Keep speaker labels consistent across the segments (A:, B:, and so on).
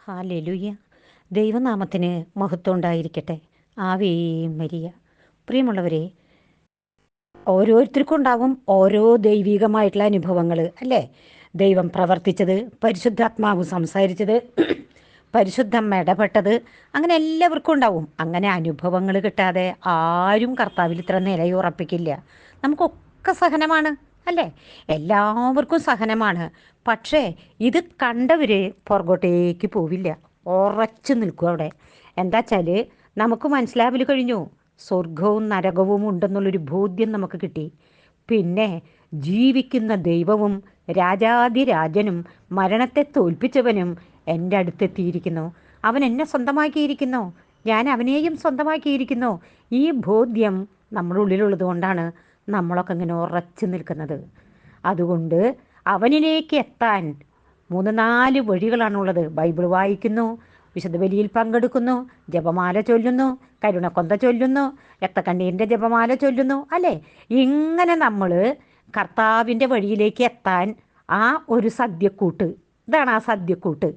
A: ഹാലെലുയ്യ ദൈവനാമത്തിന് മഹത്വം ഉണ്ടായിരിക്കട്ടെ. ആവേയും വരിക പ്രിയമുള്ളവരെ ഓരോരുത്തർക്കും ഉണ്ടാവും ഓരോ ദൈവികമായിട്ടുള്ള അനുഭവങ്ങൾ അല്ലേ? ദൈവം പ്രവർത്തിച്ചത് പരിശുദ്ധാത്മാവ് സംസാരിച്ചത് പരിശുദ്ധം ഇടപെട്ടത് അങ്ങനെ എല്ലാവർക്കും ഉണ്ടാവും. അങ്ങനെ അനുഭവങ്ങൾ കിട്ടാതെ ആരും കർത്താവിൽ ഇത്ര നിലയുറപ്പിക്കില്ല. നമുക്കൊക്കെ സഹനമാണ്. അല്ലേ? എല്ലാവർക്കും സഹനമാണ്. പക്ഷേ ഇത് കണ്ടവർ പുറകോട്ടേക്ക് പോവില്ല. ഉറച്ചു നിൽക്കും അവിടെ. എന്താ വെച്ചാൽ നമുക്ക് മനസ്സിലാവൽ കഴിഞ്ഞു. സ്വർഗവും നരകവും ഉണ്ടെന്നുള്ളൊരു ബോധ്യം നമുക്ക് കിട്ടി. പിന്നെ ജീവിക്കുന്ന ദൈവവും രാജാതിരാജനും മരണത്തെ തോൽപ്പിച്ചവനും എന്റെ അടുത്തെത്തിയിരിക്കുന്നു. അവൻ എന്നെ സ്വന്തമാക്കിയിരിക്കുന്നു. ഞാൻ അവനെയും സ്വന്തമാക്കിയിരിക്കുന്നു. ഈ ബോധ്യം നമ്മുടെ ഉള്ളിലുള്ളത് കൊണ്ടാണ്. നമ്മളൊക്കെ ഇങ്ങനെ ഉറച്ചു നിൽക്കുന്നത്. അതുകൊണ്ട് അവനിലേക്ക് എത്താൻ മൂന്ന് നാല് വഴികളാണുള്ളത്. ബൈബിൾ വായിക്കുന്നു വിശുദ്ധ ബലിയിൽ പങ്കെടുക്കുന്നു ജപമാല ചൊല്ലുന്നു കരുണക്കൊന്ത ചൊല്ലുന്നു രക്തക്കണ്ണീരിന്റെ ജപമാല ചൊല്ലുന്നു അല്ലേ? ഇങ്ങനെ നമ്മൾ കർത്താവിന്റെ വഴിയിലേക്ക് എത്താൻ ആ ഒരു സദ്യക്കൂട്ട് ഇതാണ് ആ സദ്യക്കൂട്ട്.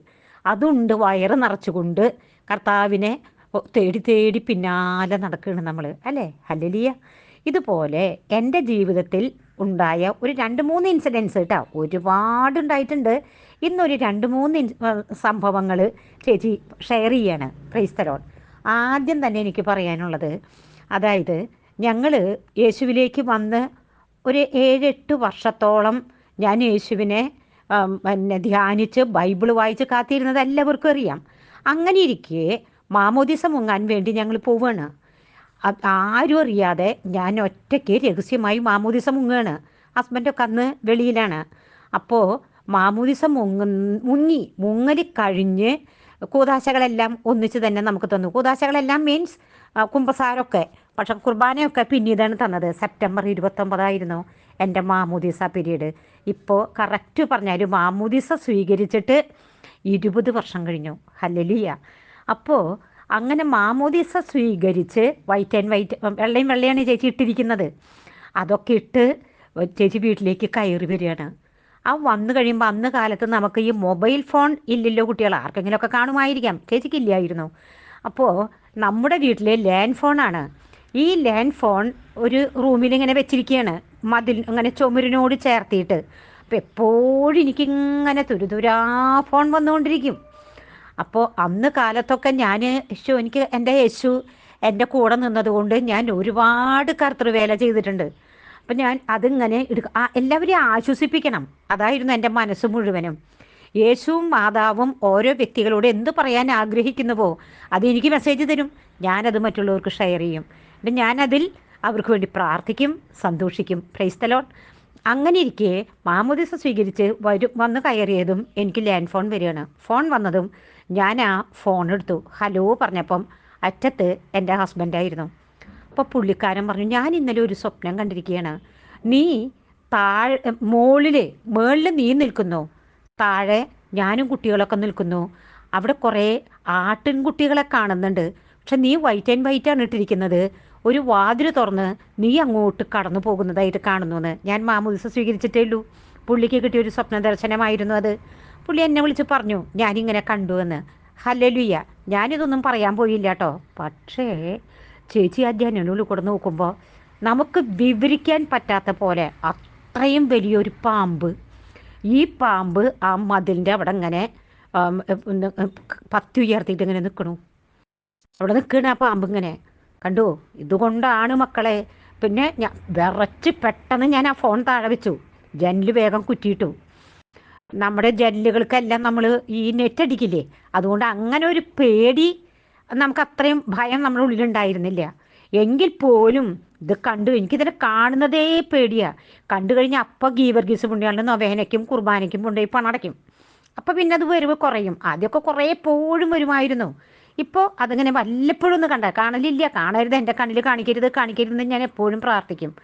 A: അതുണ്ട് വയറ് നിറച്ചുകൊണ്ട് കർത്താവിനെ തേടി തേടി പിന്നാലെ നടക്കുകയാണ് നമ്മൾ അല്ലേ? ഹല്ലലിയ. ഇതുപോലെ എന്റെ ജീവിതത്തിൽ ഉണ്ടായ ഒരു രണ്ട് മൂന്ന് ഇൻസിഡൻസ് കേട്ടോ ഒരുപാട് ഉണ്ടായിട്ടുണ്ട് ഇന്നൊരു രണ്ട് മൂന്ന് സംഭവങ്ങൾ ചേച്ചി ഷെയർ ചെയ്യാണ് ക്രൈസ്തലോൺ. ആദ്യം തന്നെ എനിക്ക് പറയാനുള്ളത് അതായത് ഞങ്ങൾ യേശുവിലേക്ക് വന്ന് ഒരു ഏഴെട്ട് വർഷത്തോളം ഞാൻ യേശുവിനെ പിന്നെ ധ്യാനിച്ച് ബൈബിൾ വായിച്ച് കാത്തിരുന്നത് എല്ലാവർക്കും അറിയാം. അങ്ങനെ ഇരിക്കെ മാമോദിസം മുങ്ങാൻ വേണ്ടി ഞങ്ങൾ പോവുകയാണ് ആരും അറിയാതെ ഞാൻ ഒറ്റയ്ക്ക് രഹസ്യമായി മാമോദിസ മുങ്ങുകയാണ് ഹസ്ബൻഡൊക്കെ അന്ന് വെളിയിലാണ്. അപ്പോൾ മാമോദിസ മുങ്ങ മുങ്ങി മുങ്ങൽ കഴിഞ്ഞ് കൂതാശകളെല്ലാം ഒന്നിച്ച് തന്നെ നമുക്ക് തന്നു. കൂതാശകളെല്ലാം മീൻസ് കുമ്പസാരമൊക്കെ പക്ഷെ കുർബാനയൊക്കെ പിന്നീടാണ് തന്നത്. സെപ്റ്റംബർ ഇരുപത്തൊമ്പതായിരുന്നു എന്റെ മാമൂദിസ പീരീഡ്. ഇപ്പോൾ കറക്റ്റ് പറഞ്ഞാൽ മാമൂദിസ സ്വീകരിച്ചിട്ട് ഇരുപത് വർഷം കഴിഞ്ഞു. ഹല്ലലിയ. അപ്പോൾ അങ്ങനെ മാമോദീസ സ്വീകരിച്ച് വൈറ്റ് ആൻഡ് വൈറ്റ് വെള്ളയും വെള്ളയാണ് ചേച്ചി ഇട്ടിരിക്കുന്നത്. അതൊക്കെ ഇട്ട് ചേച്ചി വീട്ടിലേക്ക് കയറി വരികയാണ്. ആ വന്നു കഴിയുമ്പോൾ അന്ന് കാലത്ത് നമുക്ക് ഈ മൊബൈൽ ഫോൺ ഇല്ലല്ലോ കുട്ടികൾ ആർക്കെങ്കിലുമൊക്കെ കാണുമായിരിക്കാം. ചേച്ചിക്ക് ഇല്ലായിരുന്നു. അപ്പോൾ നമ്മുടെ വീട്ടിലെ ലാൻഡ് ഫോണാണ് ഈ ലാൻഡ് ഫോൺ ഒരു റൂമിൽ ഇങ്ങനെ വെച്ചിരിക്കുകയാണ് മതിൽ അങ്ങനെ ചുമരിനോട് ചേർത്തിയിട്ട്. അപ്പോൾ എപ്പോഴും എനിക്കിങ്ങനെ തുരുതുരാ ഫോൺ വന്നുകൊണ്ടിരിക്കും. അപ്പോൾ അന്ന് കാലത്തൊക്കെ ഞാൻ യേശു എനിക്ക് എന്റെ യേശു എന്റെ കൂടെ നിന്നതുകൊണ്ട് ഞാൻ ഒരുപാട് കർത്തൃവേല ചെയ്തിട്ടുണ്ട്. അപ്പം ഞാൻ അതിങ്ങനെ എടുക്ക എല്ലാവരെയും ആശ്വസിപ്പിക്കണം. അതായിരുന്നു എന്റെ മനസ്സ് മുഴുവനും. യേശുവും മാതാവും ഓരോ വ്യക്തികളോട് എന്ത് പറയാൻ ആഗ്രഹിക്കുന്നുവോ അത് എനിക്ക് മെസ്സേജ് തരും. ഞാനത് മറ്റുള്ളവർക്ക് ഷെയർ ചെയ്യും. എന്നിട്ട് ഞാനതിൽ അവർക്ക് വേണ്ടി പ്രാർത്ഥിക്കും സന്തോഷിക്കും. പ്രൈസ്തലോൺ അങ്ങനെ ഇരിക്കെ മാമോദിസ സ്വീകരിച്ച് വരും വന്ന് കയറിയതും എനിക്ക് ലാൻഡ് ഫോൺ വരികയാണ്. ഫോൺ വന്നതും ഞാൻ ആ ഫോൺ എടുത്തു. ഹലോ പറഞ്ഞപ്പം അറ്റത്ത് എന്റെ ഹസ്ബൻഡായിരുന്നു അപ്പോൾ പുള്ളിക്കാരൻ പറഞ്ഞു ഞാൻ ഇന്നലെ ഒരു സ്വപ്നം കണ്ടിരിക്കുകയാണ്. നീ താഴെ മുകളിൽ മുകളിൽ നീ നിൽക്കുന്നു. താഴെ ഞാനും കുട്ടികളൊക്കെ നിൽക്കുന്നു. അവിടെ കുറേ ആട്ടിൻകുട്ടികളെ കാണുന്നുണ്ട്. പക്ഷെ നീ വൈറ്റ് ആൻഡ് വൈറ്റ് ആണ് ഇട്ടിരിക്കുന്നത്. ഒരു വാതിൽ തുറന്ന് നീ അങ്ങോട്ട് കടന്നു പോകുന്നതായിട്ട് കാണുന്നു എന്ന്. ഞാൻ മാമൂദിസ സ്വീകരിച്ചിട്ടേ ഉള്ളൂ. പുള്ളിക്ക് കിട്ടിയ ഒരു സ്വപ്ന ദർശനമായിരുന്നു അത്. പുള്ളി എന്നെ വിളിച്ച് പറഞ്ഞു ഞാനിങ്ങനെ കണ്ടു എന്ന്. ഹല്ലലുയ്യ. ഞാനിതൊന്നും പറയാൻ പോയില്ല കേട്ടോ പക്ഷേ ചേച്ചി ആ ജനലുള്ളിൽ കൂടെ നോക്കുമ്പോൾ നമുക്ക് വിവരിക്കാൻ പറ്റാത്ത പോലെ അത്രയും വലിയൊരു പാമ്പ്. ഈ പാമ്പ് ആ മതിലിന്റെ അവിടെ ഇങ്ങനെ പത്തി ഉയർത്തിയിട്ട് ഇങ്ങനെ നിൽക്കണു അവിടെ നിൽക്കണ ആ പാമ്പ് ഇങ്ങനെ. കണ്ടു? ഇതുകൊണ്ടാണ് മക്കളെ പിന്നെ ഞാൻ വിറച്ച് പെട്ടെന്ന് ഞാൻ ആ ഫോൺ താഴെ വെച്ചു. ജനൽ വേഗം കുറ്റിയിട്ടു. നമ്മുടെ ജനലുകൾക്കെല്ലാം നമ്മൾ ഈ നെറ്റ് അടിക്കില്ലേ? അതുകൊണ്ട് അങ്ങനെ ഒരു പേടി നമുക്ക് അത്രയും ഭയം നമ്മുടെ ഉള്ളിലുണ്ടായിരുന്നില്ല. എങ്കിൽ പോലും ഇത് കണ്ടു എനിക്കിതിനെ കാണുന്നതേ പേടിയാ. കണ്ടു കഴിഞ്ഞാൽ അപ്പം ഗീവർഗീസ് പുണ്യാളിന് നൊവേനയ്ക്കും കുർബാനയ്ക്കും കൊണ്ടുപോയി പണടയ്ക്കും. അപ്പം പിന്നെ അത് വരുമ്പോൾ കുറയും. ആദ്യമൊക്കെ കുറേ എപ്പോഴും വരുമായിരുന്നു. ഇപ്പോൾ അതിങ്ങനെ വല്ലപ്പോഴും ഒന്ന് കണ്ട. കാണലില്ല. കാണരുത്. എന്റെ കണ്ണിൽ കാണിക്കരുത്. കാണിക്കരുതെന്ന് ഞാൻ എപ്പോഴും പ്രാർത്ഥിക്കും.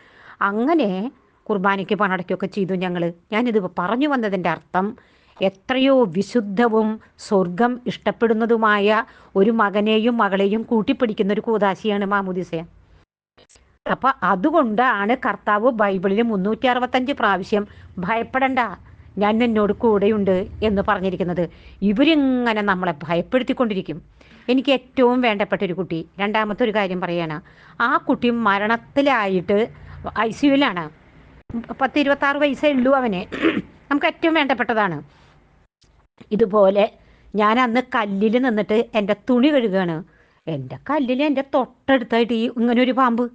A: അങ്ങനെ കുർബാനയ്ക്ക് പണടയ്ക്കൊക്കെ ചെയ്തു ഞങ്ങൾ ഞാനിത് പറഞ്ഞു വന്നതിന്റെ അർത്ഥം എത്രയോ വിശുദ്ധവും സ്വർഗം ഇഷ്ടപ്പെടുന്നതുമായ ഒരു മകനെയും മകളെയും കൂട്ടിപ്പിടിക്കുന്ന ഒരു കൂതാശിയാണ് മാമുദിസ. അപ്പൊ അതുകൊണ്ടാണ് കർത്താവ് ബൈബിളിൽ മുന്നൂറ്റി അറുപത്തഞ്ച് പ്രാവശ്യം ഭയപ്പെടണ്ട ഞാൻ നിന്നോട് കൂടെയുണ്ട് എന്ന് പറഞ്ഞിരിക്കുന്നത്. ഇവരിങ്ങനെ നമ്മളെ ഭയപ്പെടുത്തിക്കൊണ്ടിരിക്കും. എനിക്ക് ഏറ്റവും വേണ്ടപ്പെട്ട ഒരു കുട്ടി. രണ്ടാമത്തെ ഒരു കാര്യം പറയാണ് ആ കുട്ടി മരണത്തിലായിട്ട് ഐ സി യുവിലാണ് പത്ത് ഇരുപത്താറ് വയസ്സേ ഉള്ളൂ അവന്. നമുക്ക് ഏറ്റവും വേണ്ടപ്പെട്ടതാണ്. ഇതുപോലെ ഞാൻ അന്ന് കല്ലിൽ നിന്നിട്ട് എന്റെ തുണി കഴുകുകയാണ് എന്റെ കല്ലിൽ എന്റെ തൊട്ടടുത്തായിട്ട് ഈ ഇങ്ങനെ ഒരു പാമ്പ്.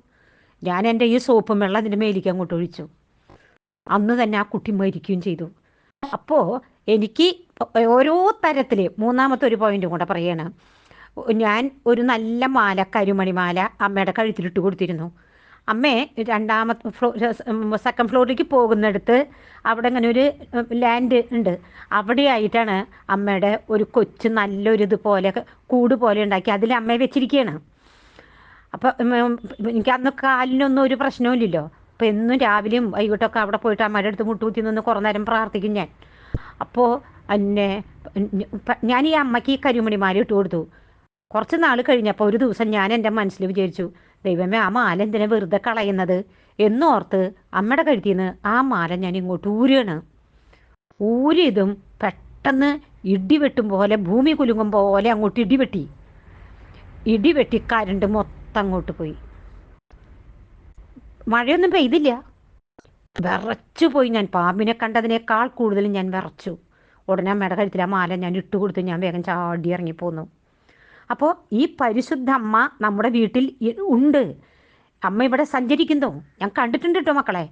A: ഞാൻ എന്റെ ഈ സോപ്പും വെള്ളം അതിന്റെ മേലേക്ക് അങ്ങോട്ട് ഒഴിച്ചു. അന്ന് തന്നെ ആ കുട്ടി മരിക്കുകയും ചെയ്തു. അപ്പോൾ എനിക്ക് ഓരോ തരത്തിൽ മൂന്നാമത്തെ ഒരു പോയിന്റും കൂടെ പറയണം. ഞാൻ ഒരു നല്ല മാല കരുമണിമാല അമ്മയുടെ കഴുത്തിലിട്ട് കൊടുത്തിരുന്നു. അമ്മേ രണ്ടാമത്തെ ഫ്ലോ സെക്കൻഡ് ഫ്ലോറിലേക്ക് പോകുന്നിടത്ത് അവിടെ ഇങ്ങനെ ഒരു ലാൻഡ് ഉണ്ട്. അവിടെയായിട്ടാണ് അമ്മയുടെ ഒരു കൊച്ച് നല്ലൊരു ഇതുപോലെ കൂട് പോലെ ഉണ്ടാക്കി അതിൽ അമ്മയെ വെച്ചിരിക്കുകയാണ് അപ്പം എനിക്ക് അന്ന് കാലിനൊന്നും ഒരു പ്രശ്നവുമില്ലല്ലോ അപ്പോൾ എന്നും രാവിലെയും വൈകിട്ടൊക്കെ അവിടെ പോയിട്ട് അമ്മയുടെ അടുത്ത് മുട്ടുകുത്തി നിന്ന് കുറേ നേരം പ്രാർത്ഥിക്കും ഞാൻ. അപ്പോൾ എന്നെ ഞാൻ ഈ അമ്മയ്ക്ക് ഈ കരിമണിമാല ഇട്ട് കൊടുത്തു കുറച്ച് നാൾ കഴിഞ്ഞപ്പോൾ ഒരു ദിവസം ഞാൻ എന്റെ മനസ്സിൽ വിചാരിച്ചു ദൈവമേ ആ മാല എന്തിനാ വെറുതെ കളയുന്നത്? എന്നോർത്ത് അമ്മയുടെ കഴുത്തിൽ നിന്ന് ആ മാല ഞാൻ ഇങ്ങോട്ട് ഊരുകയാണ് ഊരിയതും പെട്ടെന്ന് ഇടിവെട്ടും പോലെ ഭൂമി കുലുങ്ങും പോലെ അങ്ങോട്ട് ഇടിവെട്ടി ഇടിവെട്ടി ഇടി കരണ്ട് മൊത്തം അങ്ങോട്ട് പോയി. മഴയൊന്നും പെയ്തില്ല. വിറച്ചു പോയി ഞാൻ. പാമ്പിനെ കണ്ടതിനേക്കാൾ കൂടുതൽ ഞാൻ വിറച്ചു. ഉടനെ അമ്മയുടെ കഴുത്തിൽ ആ മാല ഞാൻ ഇട്ടുകൊടുത്ത് ഞാൻ വേഗം ചാടി ഇറങ്ങിപ്പോന്നു. അപ്പോൾ ഈ പരിശുദ്ധ അമ്മ നമ്മുടെ വീട്ടിൽ ഉണ്ട്. അമ്മ ഇവിടെ സഞ്ചരിക്കുന്നു. ഞാൻ കണ്ടിട്ടുണ്ട് കേട്ടോ മക്കളെ.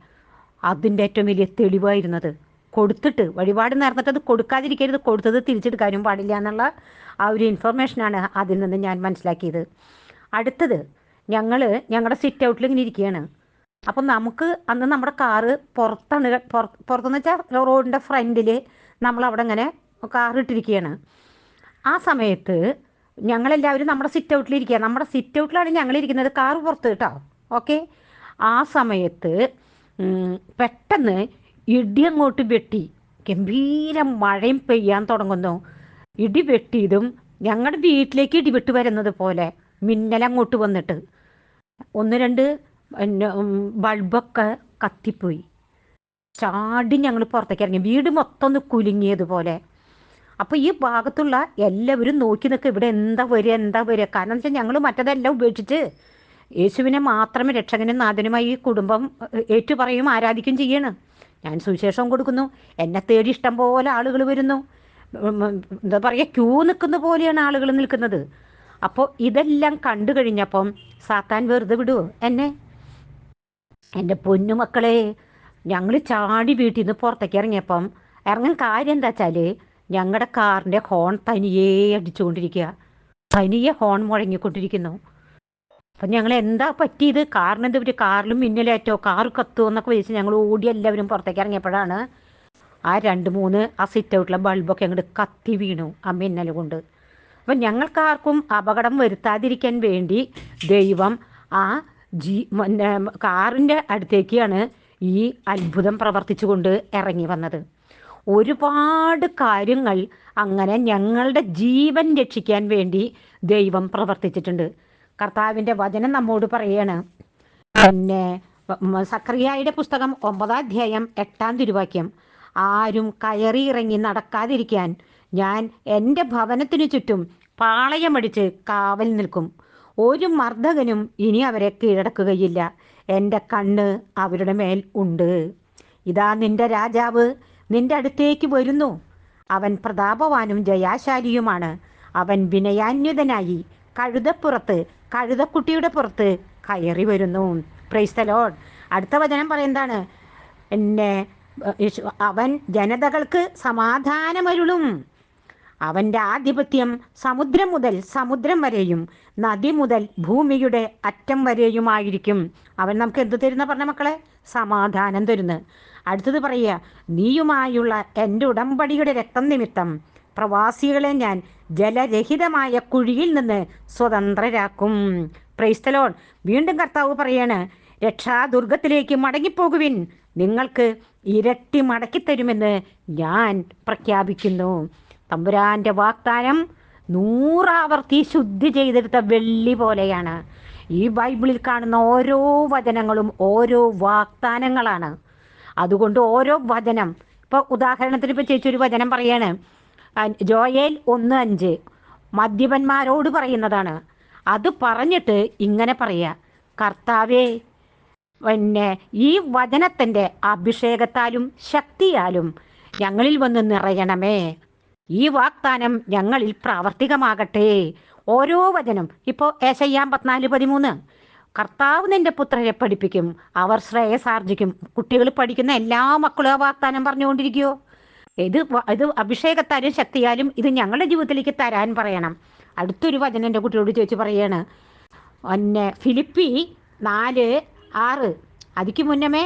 A: അതിന്റെ ഏറ്റവും വലിയ തെളിവായിരുന്നത് കൊടുത്തിട്ട് വഴിപാട് നേർന്നിട്ട് അത് കൊടുക്കാതിരിക്കരുത്. കൊടുത്തത് തിരിച്ചെടുക്കാനും പാടില്ല എന്നുള്ള ആ ഒരു ഇൻഫർമേഷനാണ് അതിൽ നിന്ന് ഞാൻ മനസ്സിലാക്കിയത്. അടുത്തത് ഞങ്ങൾ ഞങ്ങളുടെ സിറ്റ് ഔട്ടിൽ ഇങ്ങനെ ഇരിക്കുകയാണ് അപ്പം നമുക്ക് അന്ന് നമ്മുടെ കാറ് പുറത്താണ് പുറത്ത് പുറത്തെന്ന് വെച്ചാൽ റോഡിന്റെ ഫ്രണ്ടിൽ നമ്മളവിടെ ഇങ്ങനെ കാറിട്ടിരിക്കുകയാണ് ആ സമയത്ത് ഞങ്ങളെല്ലാവരും നമ്മുടെ സിറ്റ് ഔട്ടിലിരിക്കുക നമ്മുടെ സിറ്റ് ഔട്ടിലാണ് ഞങ്ങളിരിക്കുന്നത് കാർ പുറത്ത് കേട്ടോ. ഓക്കെ ആ സമയത്ത് പെട്ടെന്ന് ഇടി അങ്ങോട്ട് വെട്ടി. ഗംഭീര മഴയും പെയ്യാൻ തുടങ്ങുന്നു. ഇടി വെട്ടിയതും ഞങ്ങളുടെ വീട്ടിലേക്ക് ഇടിവെട്ട് വരുന്നത് പോലെ മിന്നലങ്ങോട്ട് വന്നിട്ട്. ഒന്ന് രണ്ട് ബൾബൊക്കെ കത്തിപ്പോയി. ചാടി ഞങ്ങൾ പുറത്തേക്ക് ഇറങ്ങി. വീട് മൊത്തം ഒന്ന് കുലുങ്ങിയതുപോലെ അപ്പോൾ ഈ ഭാഗത്തുള്ള എല്ലാവരും നോക്കി നിൽക്കുക ഇവിടെ എന്താ വരിക എന്താ വരിക? കാരണം വെച്ചാൽ ഞങ്ങൾ മറ്റതെല്ലാം ഉപേക്ഷിച്ച് യേശുവിനെ മാത്രമേ രക്ഷകനും നാഥനുമായി ഈ കുടുംബം ഏറ്റുപറയും ആരാധിക്കുകയും ചെയ്യണം. ഞാൻ സുവിശേഷം കൊടുക്കുന്നു. എന്നെ തേടി ഇഷ്ടം പോലെ ആളുകൾ വരുന്നു. എന്താ പറയുക ക്യൂ നിൽക്കുന്ന പോലെയാണ് ആളുകൾ നിൽക്കുന്നത്. അപ്പോൾ ഇതെല്ലാം കണ്ടു കഴിഞ്ഞപ്പം സാത്താൻ വെറുതെ വിടുവോ? എന്നെ? എന്റെ പൊന്നുമക്കളെ ഞങ്ങൾ ചാടി വീട്ടിൽ നിന്ന് പുറത്തേക്ക് ഇറങ്ങിയപ്പം ഇറങ്ങാൻ കാര്യം എന്താ വെച്ചാൽ ഞങ്ങളുടെ കാറിന്റെ ഹോൺ തനിയേ അടിച്ചുകൊണ്ടിരിക്കുക തനിയെ ഹോൺ മുഴങ്ങിക്കൊണ്ടിരിക്കുന്നു. അപ്പം ഞങ്ങൾ എന്താ പറ്റിയത്? കാറിന് എന്താ പറ്റി? കാറിലും മിന്നലേറ്റോ? കാറ് കത്തുമോ എന്നൊക്കെ വിളിച്ച് ഞങ്ങൾ ഓടി എല്ലാവരും പുറത്തേക്ക് ഇറങ്ങിയപ്പോഴാണ് ആ രണ്ട് മൂന്ന് ആ സിറ്റ് ഔട്ടിലെ ബൾബൊക്കെ അങ്ങോട്ട് കത്തി വീണു ആ മിന്നൽ കൊണ്ട്. അപ്പം ഞങ്ങൾക്കാർക്കും അപകടം വരുത്താതിരിക്കാൻ വേണ്ടി ദൈവം ആ ജീ കാറിന്റെ അടുത്തേക്കാണ് ഈ അത്ഭുതം പ്രവർത്തിച്ചുകൊണ്ട് ഇറങ്ങി വന്നത്. ഒരുപാട് കാര്യങ്ങൾ അങ്ങനെ ഞങ്ങളുടെ ജീവൻ രക്ഷിക്കാൻ വേണ്ടി ദൈവം പ്രവർത്തിച്ചിട്ടുണ്ട്. കർത്താവിന്റെ വചനം നമ്മോട് പറയാണ്. പിന്നെ സക്രിയായുടെ പുസ്തകം ഒമ്പതാം അധ്യായം എട്ടാം തിരുവാക്യം. ആരും കയറി ഇറങ്ങി നടക്കാതിരിക്കാൻ ഞാൻ എന്റെ ഭവനത്തിനു ചുറ്റും പാളയമടിച്ച് കാവൽ നിൽക്കും. ഒരു മർദ്ദകനും ഇനി അവരെ കീഴടക്കുകയില്ല. എന്റെ കണ്ണ് അവരുടെ മേൽ ഉണ്ട്. ഇതാ നിന്റെ രാജാവ്. നിന്റെ അടുത്തേക്ക് വരുന്നു. അവൻ പ്രതാപവാനും ജയാശാലിയുമാണ്. അവൻ വിനയാന്യുതനായി കഴുതപ്പുറത്ത് കഴുതക്കുട്ടിയുടെ പുറത്ത് കയറി വരുന്നു. പ്രൈസ്തലോൺ അടുത്ത വചനം പറയുന്നതാണ്. എന്നെ അവൻ ജനതകൾക്ക് സമാധാനമരുളും. അവന്റെ ആധിപത്യം സമുദ്രം മുതൽ സമുദ്രം വരെയും നദി മുതൽ ഭൂമിയുടെ അറ്റം വരെയുമായിരിക്കും. അവൻ നമുക്ക് എന്ത് തരുന്ന പറഞ്ഞ മക്കളെ? സമാധാനം തരുന്നു. അടുത്തത് പറയുക നീയുമായുള്ള എന്റെ ഉടമ്പടിയുടെ രക്തം നിമിത്തം പ്രവാസികളെ ഞാൻ ജലരഹിതമായ കുഴിയിൽ നിന്ന് സ്വതന്ത്രരാക്കും. പ്രൈസ്തലോൺ വീണ്ടും കർത്താവ് പറയാണ് രക്ഷാദുർഗത്തിലേക്ക് മടങ്ങിപ്പോകുവിൻ. നിങ്ങൾക്ക് ഇരട്ടി മടക്കിത്തരുമെന്ന് ഞാൻ പ്രഖ്യാപിക്കുന്നു. തമ്പുരാന്റെ വാഗ്ദാനം നൂറാവർത്തി ശുദ്ധി ചെയ്തെടുത്ത വെള്ളി പോലെയാണ്. ഈ ബൈബിളിൽ കാണുന്ന ഓരോ വചനങ്ങളും ഓരോ വാഗ്ദാനങ്ങളാണ്. അതുകൊണ്ട് ഓരോ വചനം. ഇപ്പോൾ ഉദാഹരണത്തിന് ഇപ്പോൾ ചേച്ചി ഒരു വചനം പറയാണ്. ജോയേൽ ഒന്ന് അഞ്ച്. മദ്യപന്മാരോട് പറയുന്നതാണ്. അത് പറഞ്ഞിട്ട് ഇങ്ങനെ പറയുക കർത്താവേ പിന്നെ ഈ വചനത്തിന്റെ അഭിഷേകത്താലും ശക്തിയാലും ഞങ്ങളിൽ വന്ന് നിറയണമേ. ഈ വാഗ്ദാനം ഞങ്ങളിൽ പ്രാവർത്തികമാകട്ടെ. ഓരോ വചനം. ഇപ്പോൾ ഏശയ്യാം പത്തിനാല് പതിമൂന്ന്. കർത്താവ് നിന്റെ പുത്രരെ പഠിപ്പിക്കും. അവർ ശ്രേയസാർജിക്കും കുട്ടികൾ പഠിക്കുന്ന എല്ലാ മക്കളും ആ വാഗ്ദാനം പറഞ്ഞുകൊണ്ടിരിക്കുമോ ഇത് ഇത് അഭിഷേകത്താലും ശക്തിയാലും ഇത് ഞങ്ങളുടെ ജീവിതത്തിലേക്ക് തരാൻ പറയണം. അടുത്തൊരു വചനം എന്റെ കുട്ടിയോട് ചോദിച്ച് പറയാണ്. പിന്നെ ഫിലിപ്പി നാല് ആറ്. അതിക്ക് മുന്നമേ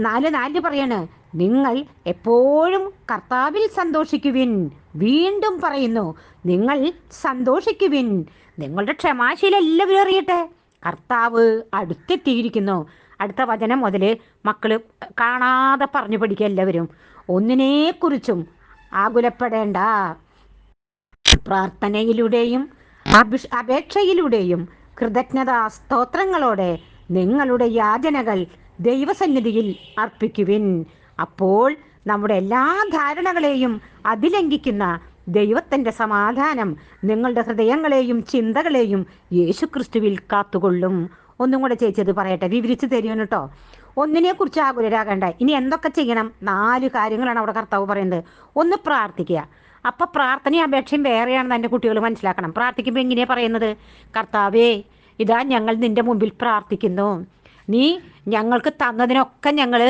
A: നാല് നാല് പറയാണ് നിങ്ങൾ എപ്പോഴും കർത്താവിൽ സന്തോഷിക്കുവിൻ. വീണ്ടും പറയുന്നു നിങ്ങൾ സന്തോഷിക്കുവിൻ. നിങ്ങളുടെ ക്ഷമാശീലം എല്ലാവരും അറിയട്ടെ. കർത്താവ് അടുത്തെത്തിയിരിക്കുന്നു. അടുത്ത വചനം മുതൽ മക്കൾ കാണാതെ പറഞ്ഞു പഠിക്കുക എല്ലാവരും. ഒന്നിനെക്കുറിച്ചും ആകുലപ്പെടേണ്ട. പ്രാർത്ഥനയിലൂടെയും അഭിഷ് അപേക്ഷയിലൂടെയും കൃതജ്ഞതാ സ്തോത്രങ്ങളോടെ നിങ്ങളുടെ യാചനകൾ ദൈവസന്നിധിയിൽ അർപ്പിക്കുവിൻ. അപ്പോൾ നമ്മുടെ എല്ലാ ധാരണകളെയും അതിലംഘിക്കുന്ന ദൈവത്തിന്റെ സമാധാനം നിങ്ങളുടെ ഹൃദയങ്ങളെയും ചിന്തകളെയും യേശുക്രിസ്തുവിൽ കാത്തുകൊള്ളും. ഒന്നും കൂടെ ചേച്ചി അത് പറയട്ടെ വിവരിച്ച് തരുമെന്ന് കേട്ടോ. ഒന്നിനെക്കുറിച്ച് ആകുലരാകണ്ട. ഇനി എന്തൊക്കെ ചെയ്യണം? നാല് കാര്യങ്ങളാണ് അവിടെ കർത്താവ് പറയുന്നത്. ഒന്ന് പ്രാർത്ഥിക്കുക. അപ്പൊ പ്രാർത്ഥനയും അപേക്ഷയും വേറെയാണെന്ന് എന്റെ കുട്ടികൾ മനസ്സിലാക്കണം. പ്രാർത്ഥിക്കുമ്പോൾ എങ്ങനെയാണ് പറയുന്നത്? കർത്താവേ ഇതാ ഞങ്ങൾ നിന്റെ മുമ്പിൽ പ്രാർത്ഥിക്കുന്നു. നീ ഞങ്ങൾക്ക് തന്നതിനൊക്കെ ഞങ്ങൾ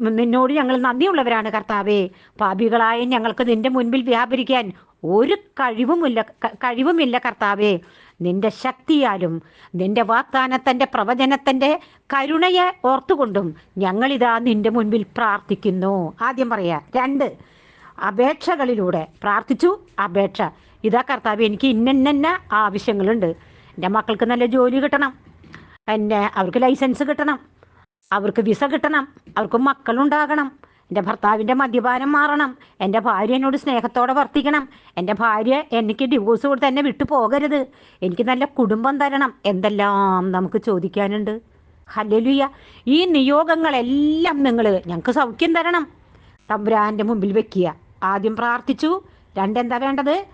A: നിന്നോട് ഞങ്ങൾ നന്ദിയുള്ളവരാണ് കർത്താവേ. പാപികളായ ഞങ്ങൾക്ക് നിന്റെ മുൻപിൽ വ്യാപരിക്കാൻ ഒരു കഴിവുമില്ല കഴിവുമില്ല കർത്താവേ. നിന്റെ ശക്തിയാലും നിന്റെ വാഗ്ദാനത്തിന്റെ പ്രവചനത്തിന്റെ കരുണയെ ഓർത്തുകൊണ്ടും ഞങ്ങളിതാ നിന്റെ മുൻപിൽ പ്രാർത്ഥിക്കുന്നു. ആദ്യം പറയാ രണ്ട് അപേക്ഷകളിലൂടെ പ്രാർത്ഥിച്ചു അപേക്ഷ. ഇതാ കർത്താവ് എനിക്ക് ഇന്നന്ന ആവശ്യങ്ങളുണ്ട്. എന്റെ മക്കൾക്ക് നല്ല ജോലി കിട്ടണം. എന്റെ അവർക്ക് ലൈസൻസ് കിട്ടണം അവർക്ക് വിസ കിട്ടണം അവർക്ക് മക്കളുണ്ടാകണം എന്റെ ഭർത്താവിന്റെ മദ്യപാനം മാറണം എന്റെ ഭാര്യ എന്നോട് സ്നേഹത്തോടെ വർത്തിക്കണം എന്റെ ഭാര്യ എനിക്ക് ഡിവോഴ്സ് കൊടുത്ത് എന്നെ വിട്ടു പോകരുത് എനിക്ക് നല്ല കുടുംബം തരണം എന്തെല്ലാം നമുക്ക് ചോദിക്കാനുണ്ട്. ഹല്ലുയ്യ ഈ നിയോഗങ്ങളെല്ലാം നിങ്ങൾ ഞങ്ങൾക്ക് സൗഖ്യം തരണം. തമ്പുരാന്റെ മുമ്പിൽ വെക്കുക. ആദ്യം പ്രാർത്ഥിച്ചു. രണ്ടെന്താ വേണ്ടത്?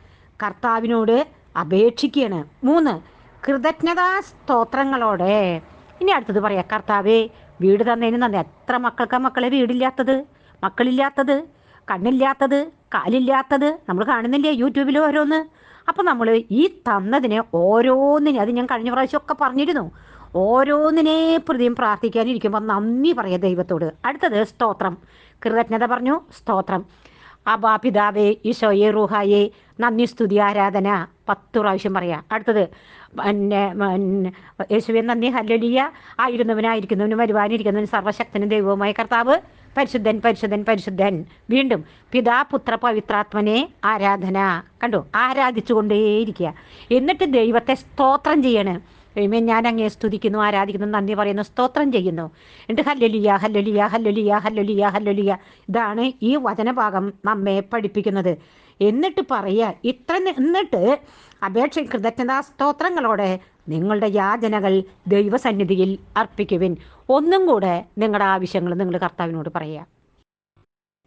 A: കർത്താവിനോട് അപേക്ഷിക്കുകയാണ്. മൂന്ന് കൃതജ്ഞതാ സ്തോത്രങ്ങളോടെ. ഇനി അടുത്തത് പറയാം. കർത്താവേ വീട് തന്നതിന് നന്ദി. എത്ര മക്കൾക്ക് മക്കളെ വീടില്ലാത്തത്? മക്കളില്ലാത്തത്? കണ്ണില്ലാത്തത്? കാലില്ലാത്തത്? നമ്മൾ കാണുന്നില്ലേ യൂട്യൂബിൽ ഓരോന്ന്? അപ്പം നമ്മൾ ഈ തന്നതിനെ ഓരോന്നിനെ അത് ഞാൻ കഴിഞ്ഞ പ്രാവശ്യമൊക്കെ പറഞ്ഞിരുന്നു. ഓരോന്നിനെ പ്രതിയും പ്രാർത്ഥിക്കാനിരിക്കുമ്പോൾ നന്ദി പറയാം ദൈവത്തോട്. അടുത്തത് സ്തോത്രം. കൃതജ്ഞത പറഞ്ഞു സ്തോത്രം. അബാ പിതാവേ ഈശോയെ റൂഹായെ നന്ദി സ്തുതി ആരാധന. പത്ത് പ്രാവശ്യം പറയാം. അടുത്തത് പിന്നെ യേശുവെ നന്ദി ഹല്ലലിയ. ആയിരുന്നവനായിരിക്കുന്നവനും വരുവാനിരിക്കുന്നവനും സർവശക്തനും ദൈവവുമായ കർത്താവ്. പരിശുദ്ധൻ പരിശുദ്ധൻ പരിശുദ്ധൻ. വീണ്ടും പിതാ പുത്ര പവിത്രാത്മനെ ആരാധന. കണ്ടു? ആരാധിച്ചുകൊണ്ടേയിരിക്കുക. എന്നിട്ട് ദൈവത്തെ സ്തോത്രം ചെയ്യണേ. ദൈവമേ ഞാൻ അങ്ങേ സ്തുതിക്കുന്നു ആരാധിക്കുന്നു നന്ദി പറയുന്നു സ്തോത്രം ചെയ്യുന്നു. എന്നിട്ട് ഹല്ലലിയ ഹല്ലലിയ ഹല്ലലിയ ഹല്ലലിയ ഹല്ലലിയ. ഇതാണ് ഈ വചനഭാഗം നമ്മെ പഠിപ്പിക്കുന്നത്. എന്നിട്ട് പറയുക ഇത്ര എന്നിട്ട് അപേക്ഷ കൃതജ്ഞതാ സ്തോത്രങ്ങളോടെ നിങ്ങളുടെ യാചനകൾ ദൈവസന്നിധിയിൽ അർപ്പിക്കുവിൻ. ഒന്നും കൂടെ നിങ്ങളുടെ ആവശ്യങ്ങൾ നിങ്ങൾ കർത്താവിനോട് പറയുക.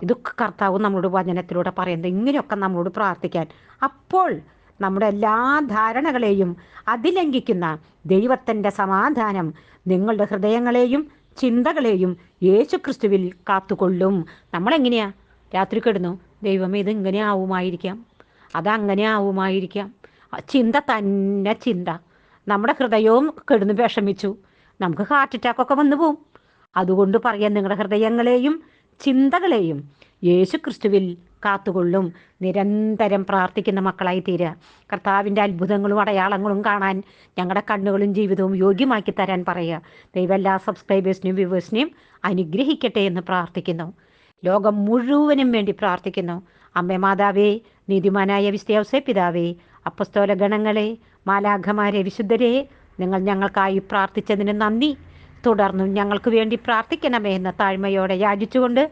A: ഇതൊക്കെ കർത്താവ് നമ്മളോട് വചനത്തിലൂടെ പറയുന്നത് ഇങ്ങനെയൊക്കെ നമ്മളോട് പ്രാർത്ഥിക്കാൻ. അപ്പോൾ നമ്മുടെ എല്ലാ ധാരണകളെയും അതിലംഘിക്കുന്ന ദൈവത്തിന്റെ സമാധാനം നിങ്ങളുടെ ഹൃദയങ്ങളെയും ചിന്തകളെയും യേശുക്രിസ്തുവിൽ കാത്തുകൊള്ളും. നമ്മളെങ്ങനെയാ? രാത്രി കിടന്നു ദൈവം ഇത് ആവുമായിരിക്കാം. അതങ്ങനെ ആവുമായിരിക്കാം. ചിന്ത തന്നെ ചിന്ത. നമ്മുടെ ഹൃദയവും കിടന്ന് വിഷമിച്ചു. നമുക്ക് ഹാർട്ട് അറ്റാക്കൊക്കെ വന്നു പോവും. അതുകൊണ്ട് പറയാൻ നിങ്ങളുടെ ഹൃദയങ്ങളെയും ചിന്തകളെയും യേശു ക്രിസ്തുവിൽ കാത്തുകൊള്ളും. നിരന്തരം പ്രാർത്ഥിക്കുന്ന മക്കളായി തീരുക കർത്താവിന്റെ അത്ഭുതങ്ങളും അടയാളങ്ങളും കാണാൻ ഞങ്ങളുടെ കണ്ണുകളും ജീവിതവും യോഗ്യമാക്കി തരാൻ പറയുക. ദൈവം എല്ലാ സബ്സ്ക്രൈബേഴ്സിനെയും വ്യൂവേഴ്സിനെയും അനുഗ്രഹിക്കട്ടെ എന്ന് പ്രാർത്ഥിക്കുന്നു. ലോകം മുഴുവനും വേണ്ടി പ്രാർത്ഥിക്കുന്നു. അമ്മേ മാതാവേ നീതിമാനായ വിസ്തയവസെ പിതാവേ അപ്പസ്തോല ഗണങ്ങളെ മാലാഖമാരെ വിശുദ്ധരെ നിങ്ങൾ ഞങ്ങൾക്കായി പ്രാർത്ഥിച്ചതിന് നന്ദി. തുടർന്നും ഞങ്ങൾക്ക് വേണ്ടി പ്രാർത്ഥിക്കണമേ എന്ന താഴ്മയോടെ യാചിച്ചുകൊണ്ട്